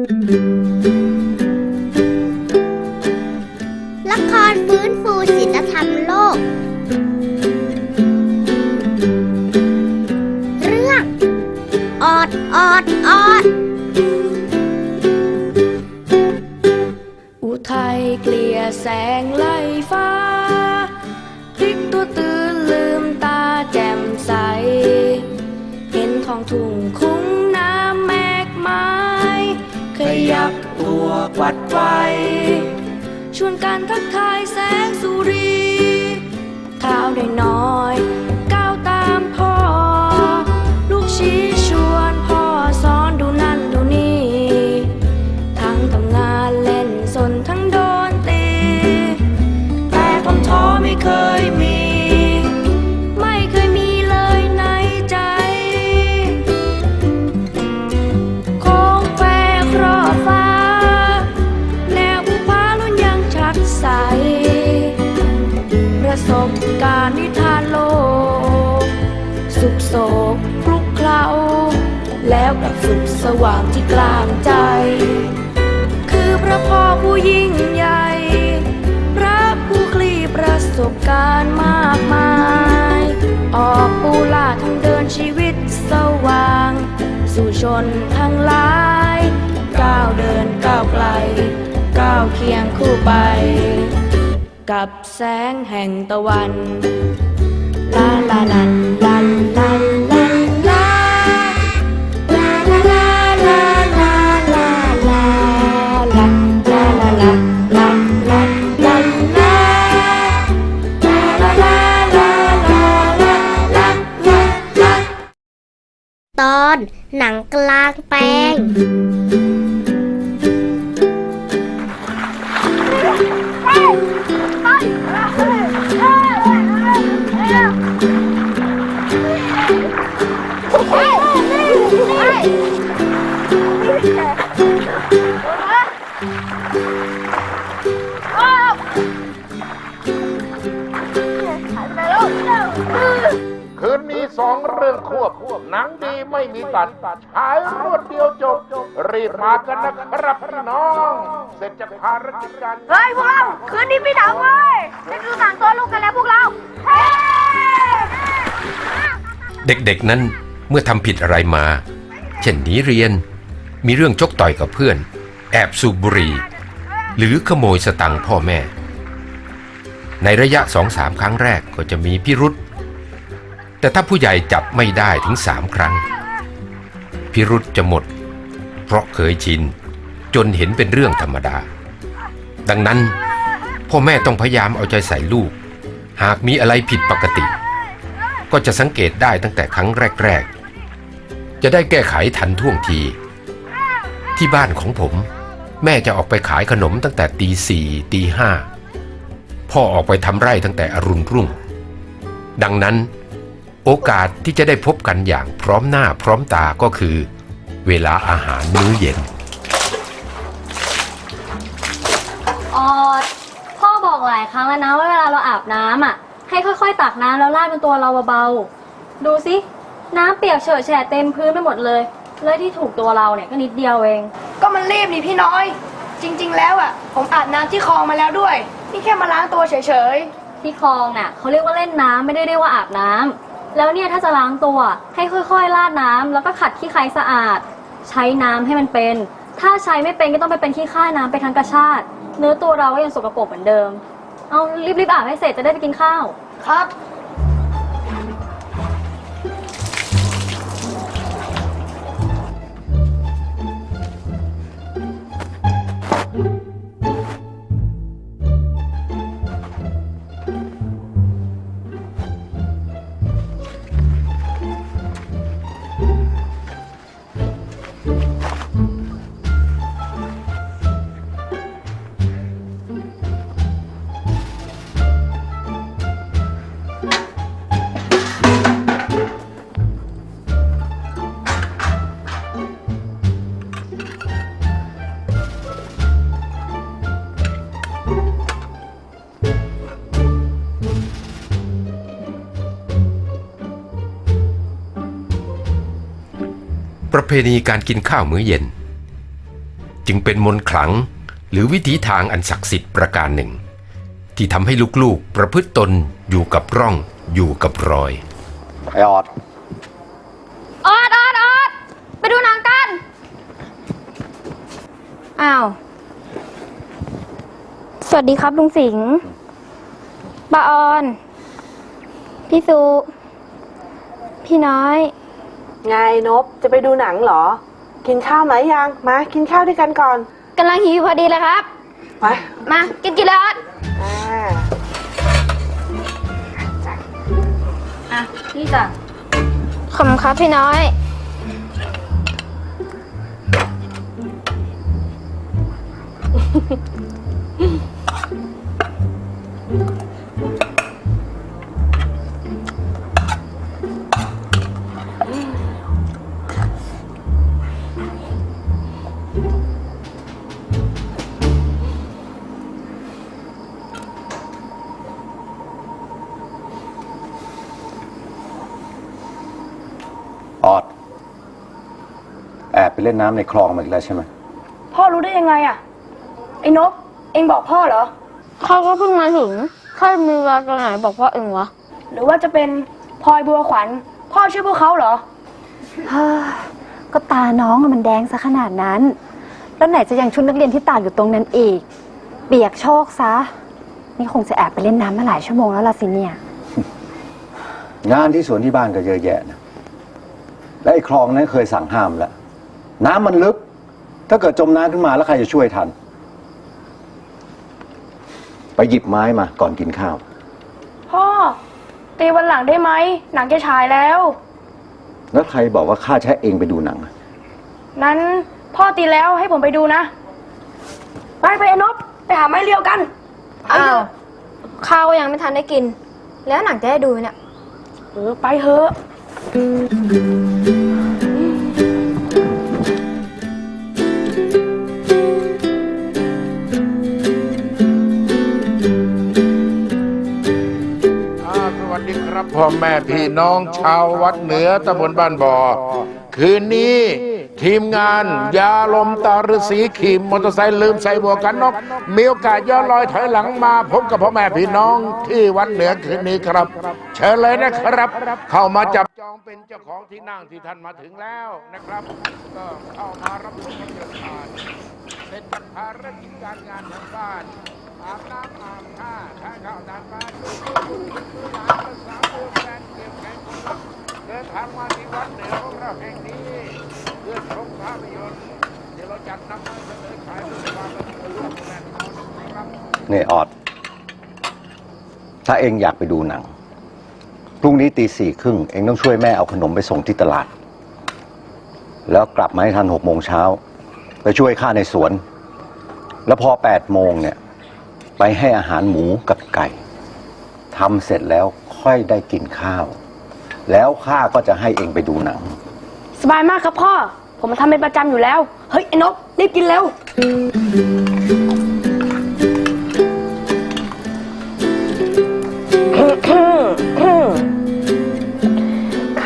ละครฟื้นฟูศิลธรรมโลก เรื่อง ออด ออด ออด อุทัยเกลี่ยแสงไล่ฟ้า ไฟ ชวนกันทักทายแสงสุรีเท้าวได้น้อย ว่างที่กลางใจ คือพระพ่อผู้ยิ่งใหญ่ พระผู้คลี่ประสบการณ์มากมาย ออกปูลาทางเดินชีวิตสว่าง สู่ชนทั้งหลายก้าวเดินก้าวไกลก้าวเคียงคู่ไป กับแสงแห่งตะวันลาลาลาลาลา อนหนังกลางแปลงคื สองเรื่องควบหนังดีไม่มีตัดฉายรวดเดียวจบ รีบมากันนะครับพี่น้อง เสร็จจากภารกิจการเฮ้ยพวกเราคืนนี้มีหนังเว้ยได้ดูหนังตัวลูกกันแล้วพวกเราเฮ้เด็กๆนั้นเมื่อทำผิดอะไรมา เช่นหนีเรียน มีเรื่องชกต่อยกับเพื่อน แอบสูบบุหรี่ หรือขโมยสตังค์พ่อแม่ ในระยะสองสามครั้งแรกก็จะมีพิรุษ แต่ถ้าผู้ใหญ่จับไม่ได้ถึงสามครั้ง พิรุษจะหมด เพราะเคยชิน จนเห็นเป็นเรื่องธรรมดา ดังนั้น พ่อแม่ต้องพยายามเอาใจใส่ลูก หากมีอะไรผิดปกติ ก็จะสังเกตได้ตั้งแต่ครั้งแรก ๆ จะได้แก้ไขทันท่วงที ที่บ้านของผม แม่จะออกไปขายขนมตั้งแต่ตีสี่ตีห้าพ่อออกไปทำไร่ตั้งแต่อรุณรุ่ง ดังนั้น โอกาสที่จะได้พบกันอย่างพร้อมหน้าพร้อมตาก็คือ เวลาอาหารมื้อเย็น ออดพ่อบอกหลายครั้งแล้วนะว่าเวลาเราอาบน้ำอะ ให้ค่อยๆ ตักน้ำแล้วราดบนตัวเราเบาๆ ดูสิน้ำเปียกเฉอะแฉะเต็มพื้นไปหมดเลย เลยที่ถูกตัวเราเนี่ยก็นิดเดียวเอง ก็มันรีบนี่พี่น้อย จริง ๆ แล้วอะ ผมอาบน้ำที่คลองมาแล้วด้วย นี่แค่มาล้างตัวเฉยที่คลองน่ะเขาเรียกว่าเล่นน้ำไม่ได้เรียกว่าอาบน้ำ แล้วเนี่ยถ้าจะล้างตัวให้ค่อยๆราดน้ำแล้วก็ขัดขี้ใครสะอาด ใช้น้ำให้มันเป็น ถ้าใช้ไม่เป็นก็ต้องไปเป็นขี้ข้าน้ำไปทั้งกระชาติ เนื้อตัวเราก็ยังสกปรกเหมือนเดิม เอารีบๆอาบให้เสร็จจะได้ไปกินข้าว ครับปร เพณีการกินข้าวมื้อเย็น จึงเป็นมนต์ขลังหรือวิถีทางอันศักดิ์สิทธิ์ประการหนึ่ง ที่ทำให้ลูกๆประพฤติตนอยู่กับร่องอยู่กับรอย ไอออด ออดออดออดไปดูหนังกัน อ้าว สวัสดีครับลุงสิงห์ป้าออน พี่สุ พี่น้อย ไงนบจะไปดูหนังเหรอ กินข้าวไหมยัง มากินข้าวด้วยกันก่อนกำลังหิวพอดีเลยครับ ไปมา กินกินเลยออดอ่าอะนี่จ้ะขอบคุณครับพี่น้อยอ เล่นน้ำในคลองมาอีกแล้วใช่ไหมพ่อรู้ได้ยังไงอะไอ้นก เองบอกพ่อเหรอ เขาก็เพิ่งมาถึงข้ามีเวลาตอนไหนบอกว่าเองวะ หรือว่าจะเป็นพลอยบัวขวัญ พ่อชื่อพวกเขาเหรอ ฮ่าก็ตาน้องอะมันแดงซะขนาดนั้น แล้วไหนจะยังชุดนักเรียนที่ตากอยู่ตรงนั้นอีก เปียกโชกซะ นี่คงจะแอบไปเล่นน้ำมาหลายชั่วโมงแล้วล่ะสิเนี่ย งานที่สวนที่บ้านก็เยอะแยะนะและไอ้คลองนั้นเคยสั่งห้ามแล้ว น้ำมันลึก ถ้าเกิดจมน้ำขึ้นมาแล้วใครจะช่วยทัน ไปหยิบไม้มาก่อนกินข้าว พ่อ ตีวันหลังได้ไหม หนังจะฉายแล้ว แล้วใครบอกว่าข้าจะใช้เองไปดูหนังอะนั้นพ่อตีแล้วให้ผมไปดูนะ ไปไปไอ้นกไปหาไม้เรียวกันอ้าวข้าวก็ยังไม่ทันได้กิน แล้วหนังจะได้ดูไหมเนี่ยเออไปเถอะ พ่อแม่พี่น้องชาววัดเหนือตำบลบ้านบ่อ คืนนี้ ทีมงานยาลมตาฤาษีขี่มอเตอร์ไซค์ลืมใส่หมวกกันน็อกมีโอกาสย้อนรอยถอยหลังมาพบกับพ่อแม่พี่น้องที่วัดเหนือคืนนี้ครับ เชิญเลยนะครับ เข้ามาจับจองเป็นเจ้าของที่นั่งที่ท่านมาถึงแล้วนะครับก็เข้ามารับชมกันเถิดผ่านเป็นกภารกิจการงานทางบ้านอาบน้ำอาบท่าท่านข้าวทานปลาดูดูดูดูหลานภาษาดูแฟนเกี่ยวแข่งคนรักเดินทางมาที่วัดเหนือของเราแห่งนี้ พื่อชมภาพยนตร์เดี๋ยวเราจัดนำมาเสนอฉายด้วยความเป็นเรื่องแฟนนะครับนี่ออด ถ้าเองอยากไปดูหนัง พรุ่งนี้ตีสี่ครึ่งเองต้องช่วยแม่เอาขนมไปส่งที่ตลาด แล้วกลับมาให้ทันหกโมงเช้า ไปช่วยข้าในสวน แล้วพอแปดโมงเนี่ย ไปให้อาหารหมูกับไก่ทำเสร็จแล้วค่อยได้กินข้าว แล้วข้าก็จะให้เองไปดูหนัง สบายมากครับพ่อ ผมมาทำเป็นประจำอยู่แล้ว เฮ้ย ไอ้นกรีบกินเร็ว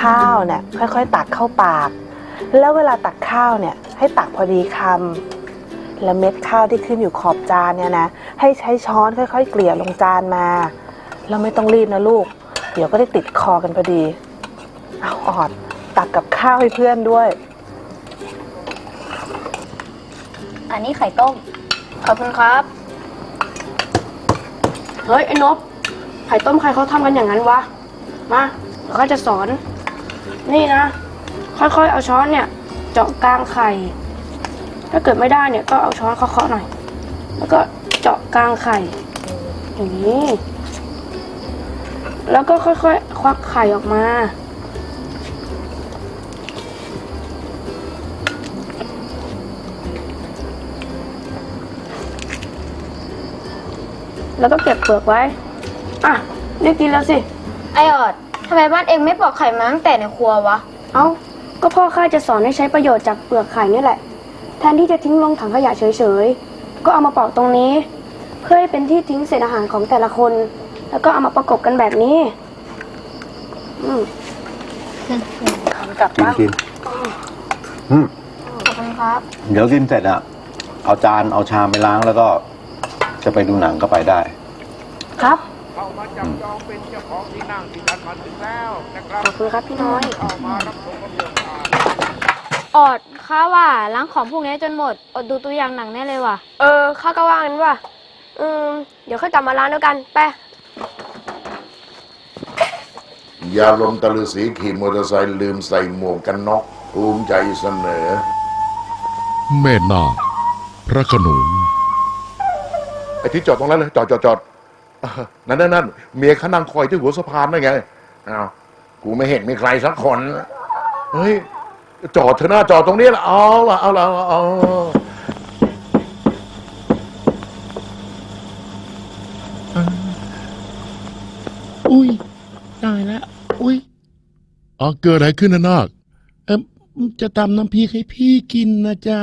ข้าวเนี่ยค่อยๆ ตักเข้าปาก แล้วเวลาตักข้าวเนี่ยให้ตักพอดีคำแล้วเม็ดข้าวที่ขึ้นอยู่ขอบจานเนี่ยนะให้ใช้ช้อนค่อยๆ เกลี่ยลงจานมาแล้วไม่ต้องรีบนะลูก เดี๋ยวก็ได้ติดคอกันพอดี เอาออดตักกับข้าวให้เพื่อนด้วย อันนี้ไข่ต้ม ขอบคุณครับ เฮ้ย ไอ้นกไข่ต้มใครเขาทำกันอย่างนั้นวะ มาเดี๋ยวก็จะสอน นี่นะ ค่อยๆ เอาช้อนเนี่ย เจาะกลางไข่ ถ้าเกิดไม่ได้เนี่ยก็เอาช้อนเคาะๆหน่อย แล้วก็เจาะกลางไข่ อย่างนี้ แล้วก็ค่อยๆ ควักไข่ออกมา แล้วก็เก็บเปลือกไว้ อะได้กินแล้วสิ ไอออดทำไมบ้านเองไม่ปอกไข่มาตั้งแต่ในครัววะ เอ้า ก็พ่อข้าจะสอนให้ใช้ประโยชน์จากเปลือกไข่นี่แหละ แทนที่จะทิ้งลงถังขยะเฉยๆ ก็เอามาปอกตรงนี้ เพื่อให้เป็นที่ทิ้งเศษอาหารของแต่ละคน แล้วก็เอามาประกบกันแบบนี้ อืมทำกลับกินบ้างกินอืมขอบคุณครับ เดี๋ยวกินเสร็จอะ เอาจานเอาชามไปล้างแล้วก็ จะไปดูหนังก็ไปได้ ครับเข้ามาจับจองเป็นเจ้าของที่นั่งที่ท่านมาถึงแล้วนะครับขอบคุณครับพี่น้อยเข้ามารับชมภาพยนตร์อ่านออดข้าว่าล้างของพวกนี้จนหมด อดดูตัวอย่างหนังแน่เลยว่ะ เออข้าก็ว่างั้นว่ะอืมเดี๋ยวค่อยกลับมาร้านแล้วกันไปยาลมตะลือสีขี่มอเตอร์ไซค์ลืมใส่หมวกกันน็อกภูมิใจเสนอ แม่นาคพระโขนงไอ้ที่จอดตรงนั้นเลยจอดจอดจอดเออนั่นนั่นนั่นเมียเขานั่งคอยที่หัวสะพานนั่นไงอ้าวกูไม่เห็นมีใครสักคนเฮ้ยจอดเถอะหน้าจอดตรงนี้ละเอาละเอาละเอาอุ้ยตายแล้วอุ้ยอ๋อเกิดอะไรขึ้นนะนาคเออจะตำน้ำพริกให้พี่กินนะจ๊ะ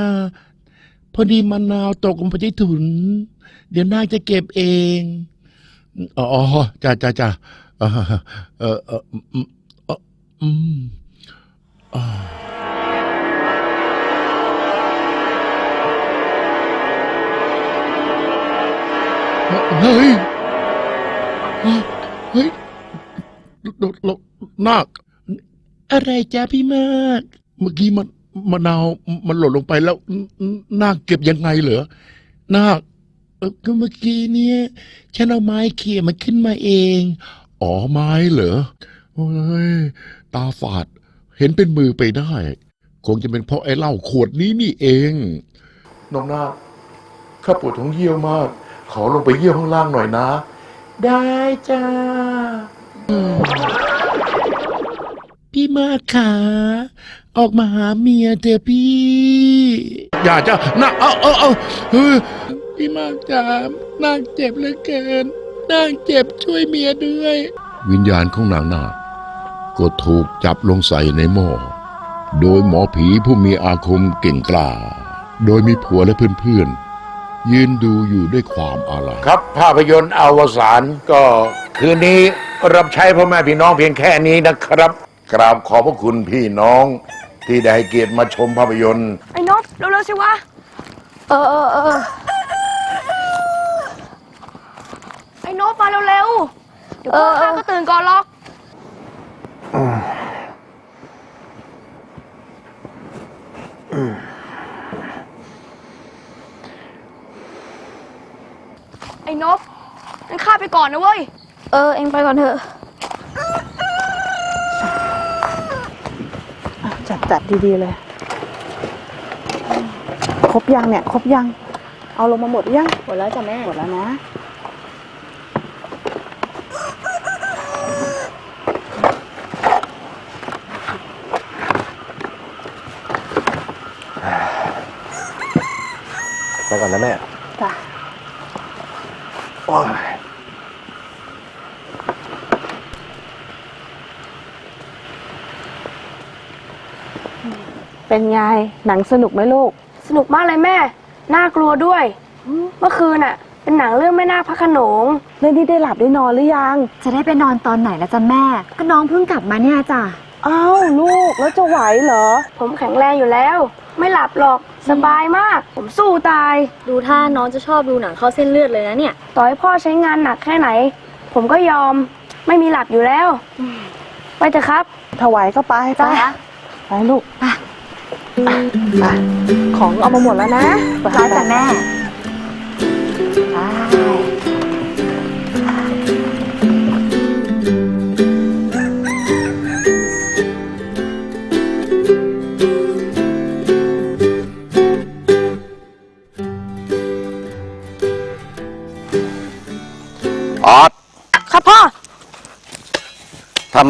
พอดีมะนาวตกลงไปที่ถุน เดี๋ยวนาคจะเก็บเอง อ๋อจ้าจ้าจ้าเออเออเอออืมเอ่ออืมอ่าเฮ้ย เฮ้ยลลลนาคอะไรจ้าพี่มาก เมื่อกี้มันมะนาวมันหล่นลงไปแล้ว นาคเก็บยังไงเหรอ นาค ก็เมื่อกี้เนี่ยฉันเอาไม้เขี่ยมันขึ้นมาเอง อ๋อไม้เหรอโอ้ยตาฝาด เห็นเป็นมือไปได้ คงจะเป็นเพราะไอ้เหล้าขวดนี้นี่เอง น้องนาคข้าปวดท้องเยี่ยวมาก ขอลงไปเยี่ยวข้างล่างหน่อยนะ ได้จ้า พี่มากขาออกมาหาเมียเถอะพี่ อย่าจ้านะเอาเอาเอาเฮ้ย พี่มากจ๋านางเจ็บเหลือเกินนางเจ็บช่วยเมียด้วย วิญญาณของนางนาคก็ถูกจับลงใส่ในหม้อโดยหมอผีผู้มีอาคมเก่งกล้า โดยมีผัวและเพื่อนๆ ยืนดูอยู่ด้วยความอาลัยครับภาพยนตร์อวสานก็คืนนี้รับใช้พ่อแม่พี่น้องเพียงแค่นี้นะครับ กราบขอบพระคุณพี่น้องที่ได้ให้เกียรติมาชมภาพยนตร์ ไอ้นบเร็วๆสิวะ เออเออเออ ไอ้นบมาเร็วๆเดี๋ยวพ่อข้าก็ตื่นก่อนหรอกไอ้นบงั้นข้าไปก่อนนะเว้ย เออ เอ็งไปก่อนเถอะ จัดจัดดี ๆ เลย ครบยังเนี่ย ครบยัง เอาลงมาหมดยัง หมดแล้วจ้ะแม่ หมดแล้วนะ ไปก่อนนะแม่จ้ะโอ้ยเป็นไง หนังสนุกไหมลูก สนุกมากเลยแม่ น่ากลัวด้วย เมื่อคืนน่ะ เป็นหนังเรื่องแม่นาคพระโขนง เรื่องนี้ได้หลับได้นอนหรือยัง จะได้ไปนอนตอนไหนแล้วจ้ะแม่ ก็น้องเพิ่งกลับมาเนี่ยจ้ะ อ้าวลูกแล้วจะไหวเหรอ ผมแข็งแรงอยู่แล้ว ไม่หลับหรอก สบายมาก ผมสู้ตาย ดูท่าน้องจะชอบดูหนังเข้าเส้นเลือดเลยนะเนี่ย ต่อให้พ่อใช้งานหนักแค่ไหน ผมก็ยอม ไม่มีหลับอยู่แล้ว ไปเถอะครับ ถวายก็ไปไปจ้ะไปลูกไปไปของเอามาหมดแล้วนะไป ร้อยจ้ะแม่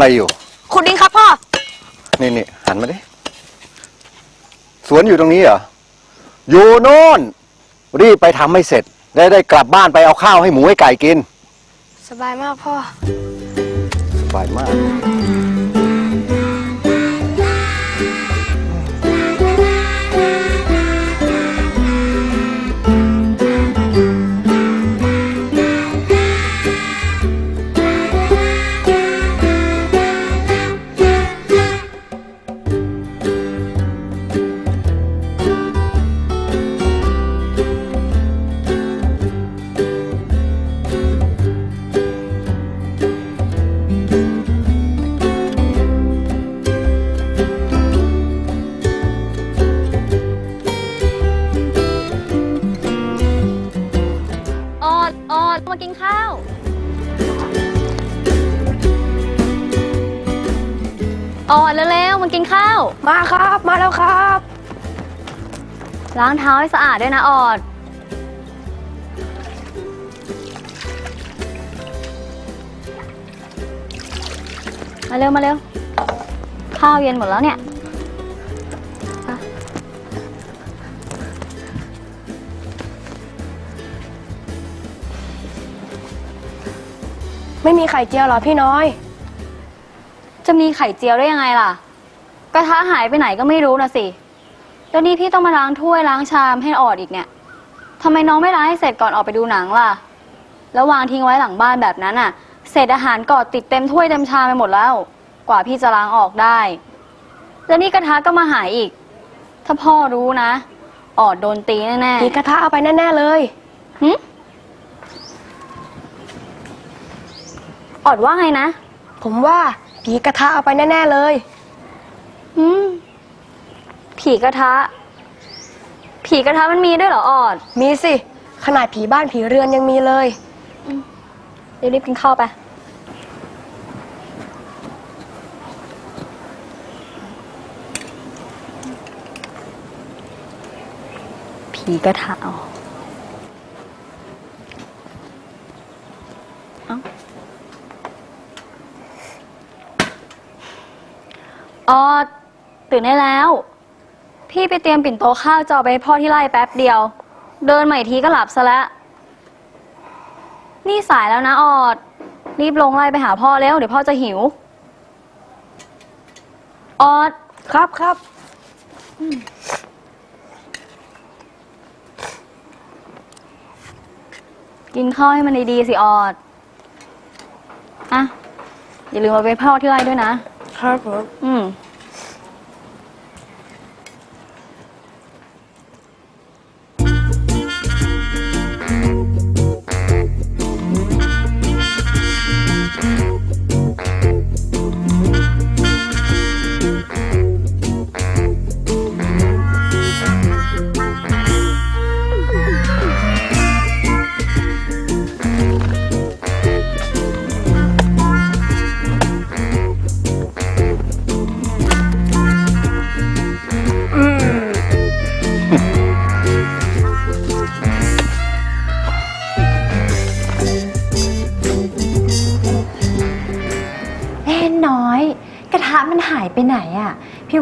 อะไรอยู่ ขุดดินครับพ่อ นี่นี่หันมาดิ สวนอยู่ตรงนี้เหรอ อยู่โน่น รีบไปทำให้เสร็จ ได้ได้กลับบ้านไปเอาข้าวให้หมูให้ไก่กิน สบายมากพ่อ สบายมาก ล้างเท้าให้สะอาดด้วยนะออด มาเร็ว มาเร็ว ข้าวเย็นหมดแล้วเนี่ยไม่มีไข่เจียวเหรอพี่น้อย จะมีไข่เจียวได้ยังไงล่ะ กระทะหายไปไหนก็ไม่รู้นะสิ แล้วนี่พี่ต้องมาล้างถ้วยล้างชามให้ออดอีกเนี่ยทำไมน้องไม่ล้างให้เสร็จก่อนออกไปดูหนังล่ะ แล้ววางทิ้งไว้หลังบ้านแบบนั้นอะ เศษอาหารกอดติดเต็มถ้วยเต็มชามไปหมดแล้ว กว่าพี่จะล้างออกได้ แล้วนี่กระทะก็มาหายอีก ถ้าพ่อรู้นะ ออดโดนตีแน่ผีกระทะเอาไปแน่ ๆ เลยๆหึออดว่าไงนะ ผมว่าผีกระทะเอาไปแน่ ๆ เลย อืม ผีกระทะ ผีกระทะมันมีด้วยเหรอออด มีสิ ขนาดผีบ้านผีเรือนยังมีเลย เดี๋ยวรีบกินข้าวไป ผีกระทะเอาเอ้าออดตื่นได้แล้ว พี่ไปเตรียมปิ่นโตข้าวจะเอาไปให้พ่อที่ไร่แป๊บเดียว เดินใหม่ทีก็หลับซะแล้ว นี่สายแล้วนะออด รีบลงไล่ไปหาพ่อแล้วเดี๋ยวพ่อจะหิว ออด ครับครับ กินข้าวให้มันดีๆสิออด อะ อย่าลืมเอาไปให้พ่อที่ไร่ด้วยนะ ครับผม อืม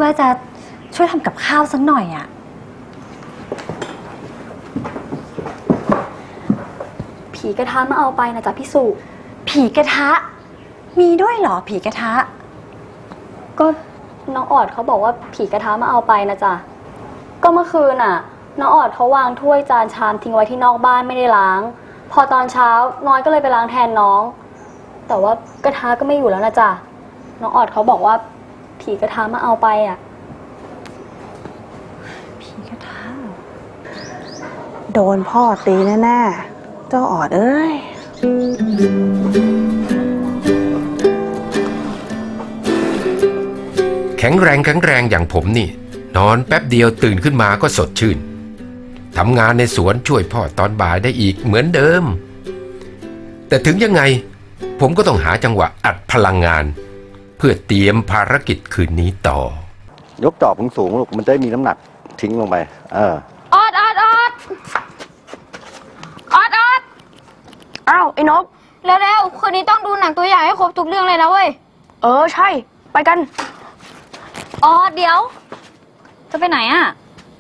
ะพี่ว่าจะช่วยทำกับข้าวสักหน่อยอะ่ะผีกระทะมาเอาไปนะจ๊ะพี่สุ ผีกระทะ มีด้วยเหรอผีกระทะ ก็น้องออดเขาบอกว่าผีกระทะมาเอาไปนะจ๊ะ ก็เมื่อคืนน่ะ น้องออดเขาวางถ้วยจานชามทิ้งไว้ที่นอกบ้านไม่ได้ล้าง พอตอนเช้าน้อยก็เลยไปล้างแทนน้อง แต่ว่ากระทะก็ไม่อยู่แล้วนะจ๊ะ น้องออดเขาบอกว่า ผีกระทะมาเอาไปอะ ผีกระทะโดนพ่อตีแน่ๆ เจ้าออดเอ้ย แข็งแรงแข็งแรงอย่างผมนี่ นอนแป๊บเดียวตื่นขึ้นมาก็สดชื่นทำงานในสวนช่วยพ่อตอนบ่ายได้อีกเหมือนเดิม แต่ถึงยังไง ผมก็ต้องหาจังหวะอัดพลังงาน เพื่อเตรียมภารกิจคืนนี้ต่อ ยกจอบสูงๆลูกมันจะได้มีน้ำหนักทิ้งลงไป เออ ออดออดออดออดออดอ้าวไอ้นกเร็วๆคืนนี้ต้องดูหนังตัวอย่างให้ครบทุกเรื่องเลยนะเว้ย เออใช่ ไปกัน ออดเดี๋ยว จะไปไหนอะ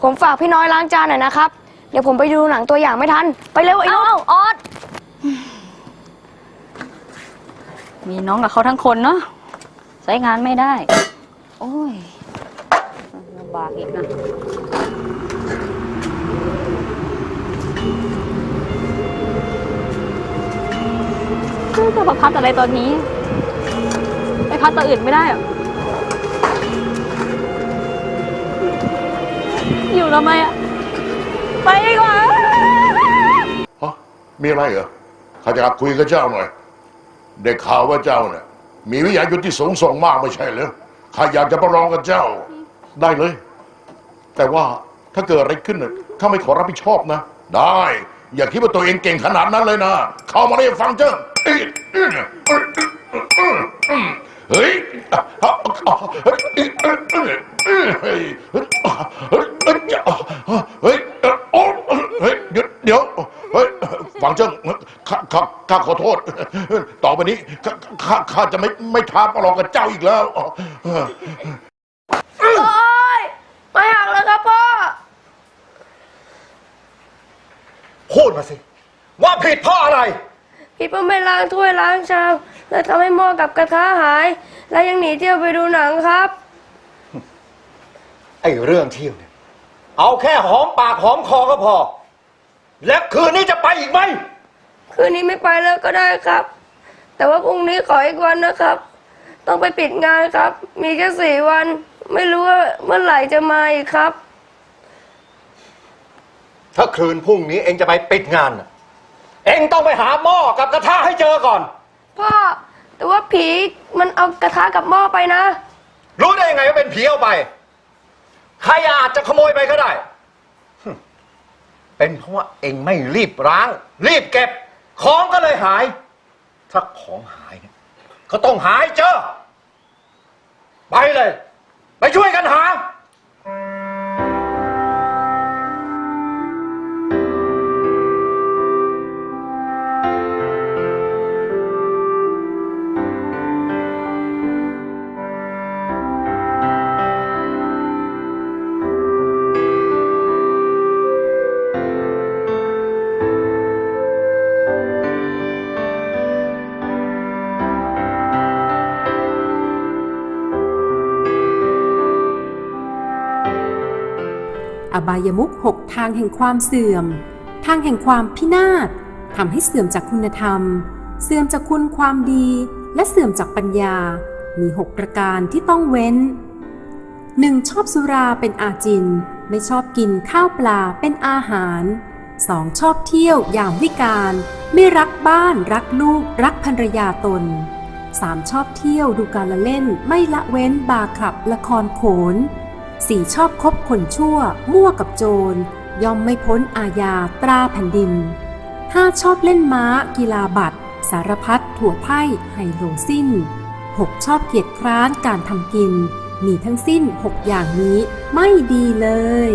ผมฝากพี่น้อยล้างจานหน่อยนะครับ เดี๋ยวผมไปดูหนังตัวอย่างไม่ทัน ไปเร็วไอ้นเอ้ากเอ้าออดมีน้องกับเขาทั้งคนเนาะ ใช้งานไม่ได้ โอ้ยลำบากอีกนะจะมาพัดอะไรตอนนี้ ไปพัดตัวอื่นไม่ได้เหรออยู่ทำไมอะไปดีกว่าฮะมีอะไรเหรอข้าจะคุยกับเจ้าหน่อย ได้ข่าวว่าเจ้าเนี่ย มีวิทยายุทธที่สูงส่งมากไม่ใช่เหรอข้าอยากจะประลองกับเจ้าได้เลย แต่ว่าถ้าเกิดอะไรขึ้นน่ะข้าไม่ขอรับผิดชอบนะ ได้ อย่าคิดว่าตัวเองเก่งขนาดนั้นเลยนะ เข้ามาได้ฟังเจ้าเฮ้ยเฮ้ยเฮ้ยโอ้เฮ้ยเดี๋ยว เดี๋ยวเฮ้ยฟังเจ้าข้าข้าข้าขอโทษ ต่อไปนี้ข้าข้าข้าจะไม่ไม่ท้าประลองกับเจ้าอีกแล้ว โอ๊ยไม่หักแล้วครับพ่อ พูดมาสิ ว่าผิดเพราะอะไร พี่เพิ่งไม่ล้างถ้วยล้างชามเลยทำให้หม้อกับกระทะหาย และยังหนีเที่ยวไปดูหนังครับ ไอ้เรื่องเที่ยวเนี่ย เอาแค่หอมปากหอมคอก็พอ และคืนนี้จะไปอีกไหม คืนนี้ไม่ไปแล้วก็ได้ครับ แต่ว่าพรุ่งนี้ขออีกวันนะครับ ต้องไปปิดงานครับ มีแค่สี่วัน ไม่รู้ว่าเมื่อไหร่จะมาอีกครับ ถ้าคืนพรุ่งนี้เองจะไปปิดงานน่ะเองต้องไปหาหม้อกับกระทะให้เจอก่อน พ่อ แต่ว่าผีมันเอากระทะกับหม้อไปนะ รู้ได้ยังไงว่าเป็นผีเอาไป ใครอาจจะขโมยไปก็ได้ฮึ เป็นเพราะว่าเองไม่รีบร้าง รีบเก็บ ของก็เลยหาย ถ้าของหายเนี่ยก็ต้องหายเจอ ไปเลย ไปช่วยกันหา อบายมุขหกทางแห่งความเสื่อม ทางแห่งความพินาศทำให้เสื่อมจากคุณธรรม เสื่อมจากคุณความดี และเสื่อมจากปัญญา มีหกประการที่ต้องเว้น 1. ชอบสุราเป็นอาจิน ไม่ชอบกินข้าวปลาเป็นอาหาร 2. ชอบเที่ยวยามวิการ ไม่รักบ้านรักลูก รักภรรยาตน 3. ชอบเที่ยวดูการละเล่นไม่ละเว้นบาร์คลับละครโขน สี่ชอบคบคนชั่ว มั่วกับโจร ย่อมไม่พ้นอาญาตราแผ่นดินห้าชอบเล่นม้า กีฬาบัตร สารพัดถั่วไพ่ไฮโลสิ้นหกชอบเกียร์คร้านการทำกิน มีทั้งสิ้นหกอย่างนี้ไม่ดีเลย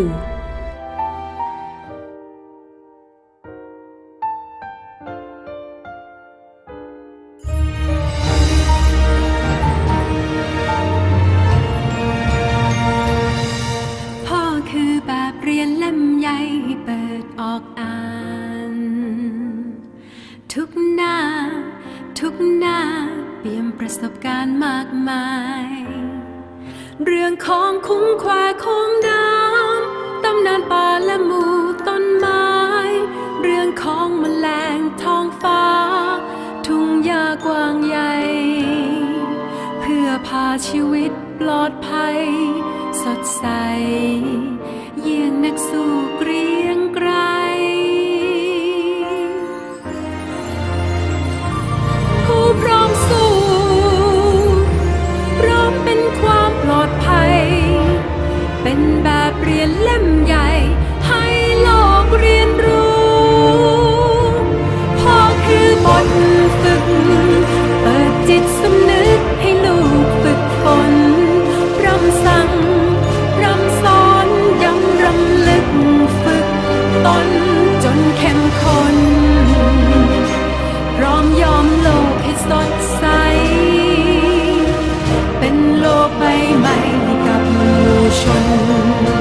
ชีวิตปลอดภัย สดใส เยี่ยงนักสู้ 心